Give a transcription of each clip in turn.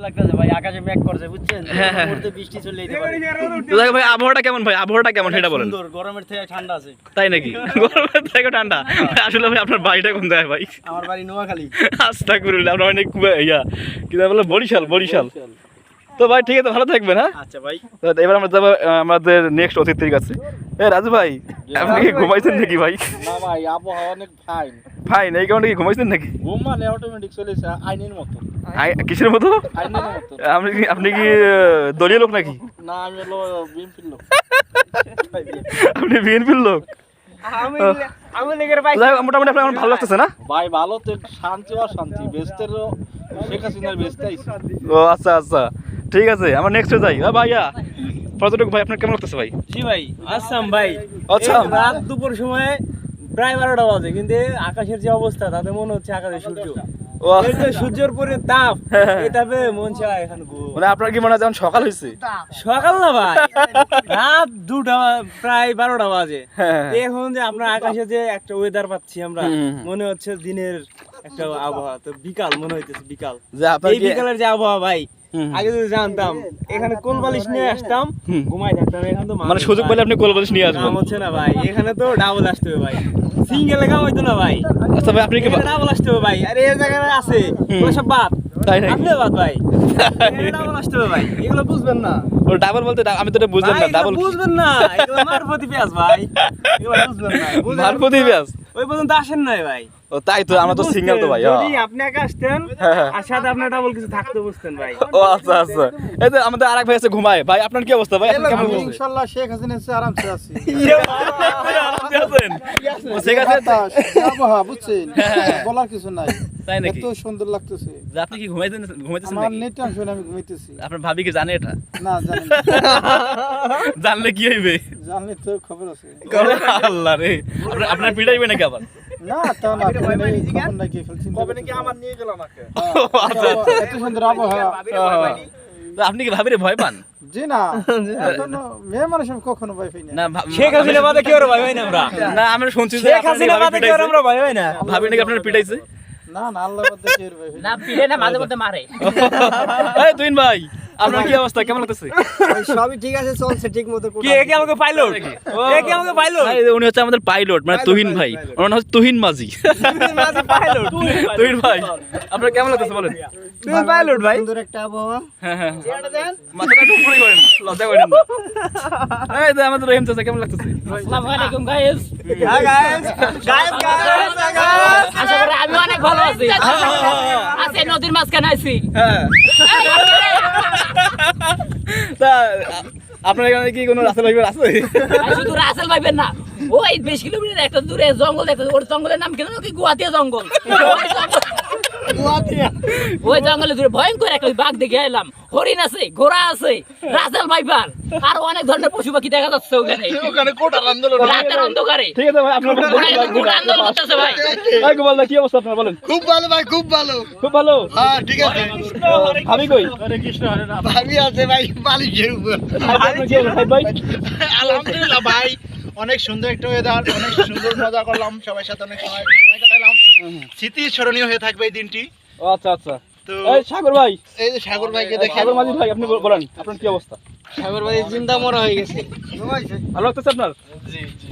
লাগতেছে ভাই আকাশে মেঘ করছে বুঝছেন? হ্যাঁ, হ্যাঁ। মুহূর্তে বৃষ্টি চলে যেতে পারে। ভাই আবহাওয়াটা কেমন ভাই? আবহাওয়াটা কেমন সেটা বলেন। সুন্দর গরমের থেকে ঠান্ডা আছে। তাই নাকি? গরমের থেকে ঠান্ডা? আসলে ভাই আপনার বাড়িটা কোন জায়গায় ভাই? আমার বাড়ি নোয়াখালী। আপনার অনেক ইয়া কি বলে বরিশাল। বরিশাল। তো ভাই ঠিক আছে ভালো থাকবেন হ্যাঁ? আচ্ছা ভাই। এবার আমরা যাব আমাদের নেক্সট অতিথির কাছে। এ রাজু ভাই আপনি কি ঘুমাইছেন নাকি ভাই? না ভাই আবহাওয়া অনেক ফাইন ফাইন এই কারণে কি ঘুমাইছেন নাকি? ঘুম মানে অটোমেটিক চলেছে আইনের মতো। আই- কিসের মতো? আইনের মতো। আপনি কি আপনি কি দলীয় লোক নাকি? না আমি হলো বিএমপির লোক। আপনি বিএনপির লোক? আমি আমি লেগের ভাই যাই হোক, মোটামুটি আপনার এখন ভালো লাগতেছে না? ভাই ভালো তো শান্তি আর শান্তি। বেস্তেরও শেখ হাসিনার বেস্তে ও আচ্ছা আচ্ছা। ঠিক আছে আমরা নেক্সটে যাই। আ, ভাইয়া পর্যটক ভাই আপনার কেমন লাগতেছে ভাই? জি ভাই আসাম ভাই? এই রাত দুপুর সময় প্রায় বারোটা বাজে কিন্তু আকাশের যে অবস্থা তাতে মনে হচ্ছে আকাশে সূর্য। ও এই যে সূর্যের পরে তাপ এই মন চায় এখন মানে আপনার কি মনে হয় সকাল হয়েছে সকাল না ভাই রাত দুটা প্রায় বারোটা বাজে। হ্যাঁ। এখন যে আপনার আকাশে যে একটা ওয়েদার পাচ্ছি আমরা মনে হচ্ছে দিনের একটা আবহাওয়া তো বিকাল মনে হইতেছে বিকাল। এই বিকালের যে আবহাওয়া ভাই। আগে যদি জানতাম এখানে কোল বালিশ নিয়ে আসতাম ঘুমাই থাকতাম এখন তো মানে সুযোগ পেলে আপনি কলবালিশ নিয়ে আসবেন। হচ্ছে না ভাই এখানে তো ডাবল আসতে হবে ভাই। সিঙ্গেলে কাম হইতো না ভাই। আচ্ছা ভাই আপনি কি ডাবল আসতে হবে ভাই। আরে এই জায়গায় আছে। ওগুলো সব বাদ। তাই নাকি? আপনিও বাদ ভাই। ডাবল আসতে হবে ভাই। এগুলো বুঝবেন না। ও ডাবল বলতে আমি তো এটা বুঝলাম না ডাবল বুঝবেন না। এগুলো মারফতি পেঁয়াজ ভাই। এগুলো বুঝবেন না মারফতি পেঁয়াজ? ওই পর্যন্ত আসেন নাই ভাই। তাই তো আমরা তো সিঙ্গেল তো ভাই যদি হ্যাঁ। আপনি একা আসতেন হ্যাঁ, হ্যাঁ। আর সাথে আপনার ডাবল কিছু থাকতে বুঝতেন ভাই। ও আচ্ছা আচ্ছা। এই যে আমাদের আরেক ভাই আছে ঘুমায়। ভাই আপনার কি অবস্থা? ভাই কেমন আছেন? ইনশাল্লাহ শেখ হাসিনা সে আরামসে আছি। আরামসে আছেন? ও, আছে আবহাওয়া বুঝছেন? বলার কিছু নাই। তাই নাকি? এত সুন্দর লাগতেছে। আপনি কি ঘুমাইতেন ঘুমাইতেছেন আমার নাকি? নেট টেনশন আমি ঘুমাইতেছি। আপনার ভাবি কি জানে এটা? না জানি না। জানলে কি হইবে? জানলে তো খবর আছে। আল্লাহ রে। আপনার আপনার পিটাইবে নাকি আবার? না তা না খবর নাই, খবর নাই কে ফেলছি কবে নাকি আমার নিয়ে গেল আমাকে? আচ্ছা আচ্ছা। এত সুন্দর আবহাওয়া। আপনি কি ভাবিরে ভয় পান? জি না এখনও মেয়ে মানুষ কখনো ভয় পাই না। না শেখ হাসিনা বাদে কেউ ভাই ভাই না আমরা? না আমরা শুনছি শেখ হাসিনা ভাবি বাদে কেউ আমরা ভাই ভাই না? ভাবি নাকি আপনার পিটাইছে? না না আল্লাহ বাদে কেউ ভয় না। না মাঝে মধ্যে মারে। এই তুইন ভাই। আপনার কি অবস্থা কেমন লাগতেছে? সবই ঠিক আছে চলছে ঠিক মতো কি কি আমাকে পাইলট এ কি আমাকে পাইলট উনি হচ্ছে আমাদের পাইলট মানে তুহিন ভাই। ওনার নাম হচ্ছে তুহিন মাঝি। পাইলট তুহিন ভাই। আপনার কেমন লাগতেছে বলেন? তুমি পাইলট ভাই। সুন্দর একটা আবহাওয়া। হ্যাঁ হ্যাঁ। মাথাটা একটু উপরে করেন লজ্জা করেন না। এই যে আমাদের রহিম চাচা কেমন লাগতেছে? আসসালামু আলাইকুম গাইস হ্যাঁ গাইস গাইস গাইস আশা করি আমি অনেক ভালো আছি। আছে নদীর মাঝখানে আছি হ্যাঁ। তা আপনার এখানে কি কোনো রাস্তা লাইবার আছে? শুধু রাসেল ভাইবেন না ওই বেশ কিলোমিটার একটা দূরে জঙ্গল দেখতে ওর জঙ্গলের নাম কেন কি? গুয়াতিয়া জঙ্গল। জঙ্গল- ওই জঙ্গলে দূরে ভয়ঙ্কর একটা বাঘ দেখে এলাম। হরিণ আছে ঘোড়া আছে রাসেল ভাইপার আর অনেক ধরনের পশু পাখি দেখা যাচ্ছে ওখানে। রাতের অন্ধকারে। ঠিক আছে ভাই আপনার আন্দোলন করতেছে ভাই। এই গোপাল দা, কি অবস্থা আপনার বলেন? খুব ভালো ভাই খুব ভালো। খুব ভালো? হ্যাঁ ঠিক আছে। ভাবি কই? ভাবি আছে ভাই বালিশের উপর। আপনার ভাই আলহামদুলিল্লাহ ভাই অনেক সুন্দর একটা ওয়েদার অনেক সুন্দর মজা করলাম সবার সাথে অনেক সময় সময় কাটালাম। স্মৃতি স্মরণীয় হয়ে থাকবে এই দিনটি। আচ্ছা আচ্ছা। এই সাগর ভাই। এই যে সাগর ভাইকে দেখে সাগর মাঝি ভাই আপনি বলেন আপনার কি অবস্থা? সাগর ভাই চিন্তা মরা হয়ে গেছে। ভালো লাগতেছে আপনার?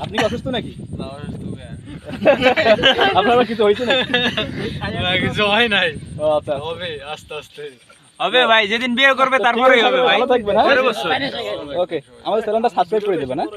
আপনি অসুস্থ নাকি? আপনার আবার কিছু হয়েছে নাকি? কিছু হয় নাই। আচ্ছা। হবে আস্তে আস্তে। হবে ভাই যেদিন বিয়ে করবে তারপরেই হবে ভাই। ভালো থাকবেন হ্যাঁ? অবশ্যই ওকে আমাদের চ্যানেলটা সাবস্ক্রাইব করে দেবেন হ্যাঁ?